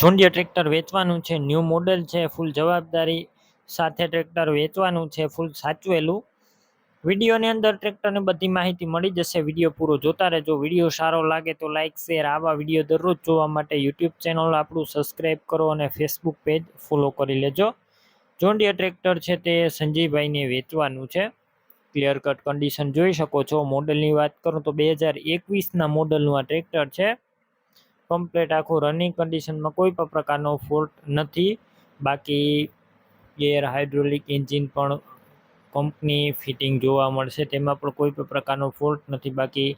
John Deere tractor વેચવાનું છે, new model છે, ફૂલ જવાબદારી સાથે ટ્રેક્ટર વેચવાનું છે, ફૂલ સાચવેલું. વિડીયોની અંદર ટ્રેક્ટરની બધી માહિતી મળી જશે, વીડિયો પૂરો જોતા રહેજો. વીડિયો સારો લાગે તો લાઇક શેર આવા વીડિયો દરરોજ જોવા માટે યુટ્યુબ ચેનલ આપણું સબસ્ક્રાઈબ કરો અને ફેસબુક પેજ ફોલો કરી લેજો. જોન્ડિયર ટ્રેક્ટર છે તે સંજયભાઈને વેચવાનું છે. ક્લિયર કટ કન્ડિશન જોઈ શકો છો. મોડલની વાત કરું તો બે હજાર એકવીસના મોડલનું આ ટ્રેક્ટર છે. કમ્પ્લેટ આખું રનિંગ કન્ડિશનમાં કોઈ પણ પ્રકારનો ફોલ્ટ નથી. બાકી ગેર હાઇડ્રોલિક એન્જિન પણ કંપની ફિટિંગ જોવા મળશે, તેમાં પણ કોઈ પણ પ્રકારનો ફોલ્ટ નથી. બાકી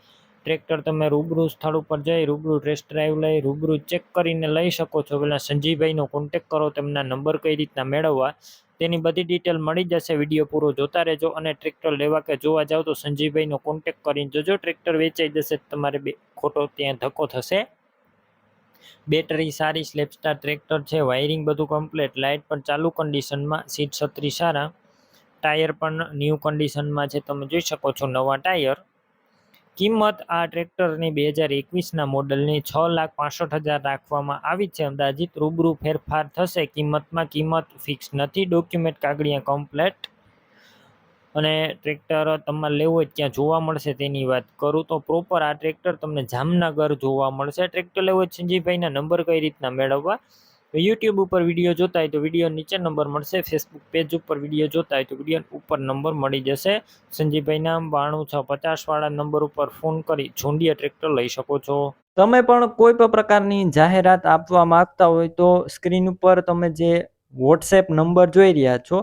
ટ્રેક્ટર તમે રૂબરૂ સ્થળ ઉપર જઈ, રૂબરૂ ટેસ્ટ ડ્રાઈવ લઈ, રૂબરૂ ચેક કરીને લઈ શકો છો. પહેલાં સંજીવભાઈનો કોન્ટેક કરો, તેમના નંબર કઈ રીતના મેળવવા, તેની બધી ડિટેલ મળી જશે. વીડિયો પૂરો જોતા રહેજો અને ટ્રેક્ટર લેવા કે જોવા જાઓ તો સંજીવભાઈનો કોન્ટેક કરીને જોજો. ટ્રેક્ટર વેચાઈ જશે તમારે બે ખોટો ત્યાં ધક્કો થશે. બેટરી સારી સ્લેપસ્ટાર ટ્રેક્ટર છે, વાયરિંગ બધું કમ્પ્લીટ લાઇટ પણ ચાલુ કન્ડિશનમાં સીટ છત્રી સારા. ટાયર પણ ન્યૂ કન્ડિશનમાં છે, તમે જોઈ શકો છો નવા ટાયર. કિંમત આ ટ્રેક્ટરની બે હજાર એકવીસના મોડલની છ લાખ પાસઠ હજાર રાખવામાં આવી છે. અંદાજિત રૂબરૂ ફેરફાર થશે. કિંમતમાં કિંમત ફિક્સ નથી. ડોક્યુમેન્ટ કાગળિયા કમ્પ્લેટ અને ટ્રેક્ટર તમારે લેવું હોય ત્યાં જોવા મળશે તેની વાત કરું તો પ્રોપર આ ટ્રેક્ટર તમને જામનગર જોવા મળશે. ટ્રેક્ટર લેવું હોય સંજીભાઈના નંબર કઈ રીતના મેળવવા? યુટ્યુબ ઉપર વીડિયો જોતા હોય તો વીડિયો નીચે નંબર મળશે. ફેસબુક પેજ ઉપર વીડિયો જોતા હોય તો વીડિયો ઉપર નંબર મળી જશે. સંજીભાઈના બાણું છ પચાસવાળા નંબર ઉપર ફોન કરી ઝુંડિયા ટ્રેક્ટર લઈ શકો છો. તમે પણ કોઈ પણ પ્રકારની જાહેરાત આપવા માંગતા હોય તો સ્ક્રીન ઉપર તમે જે વોટ્સએપ નંબર જોઈ રહ્યા છો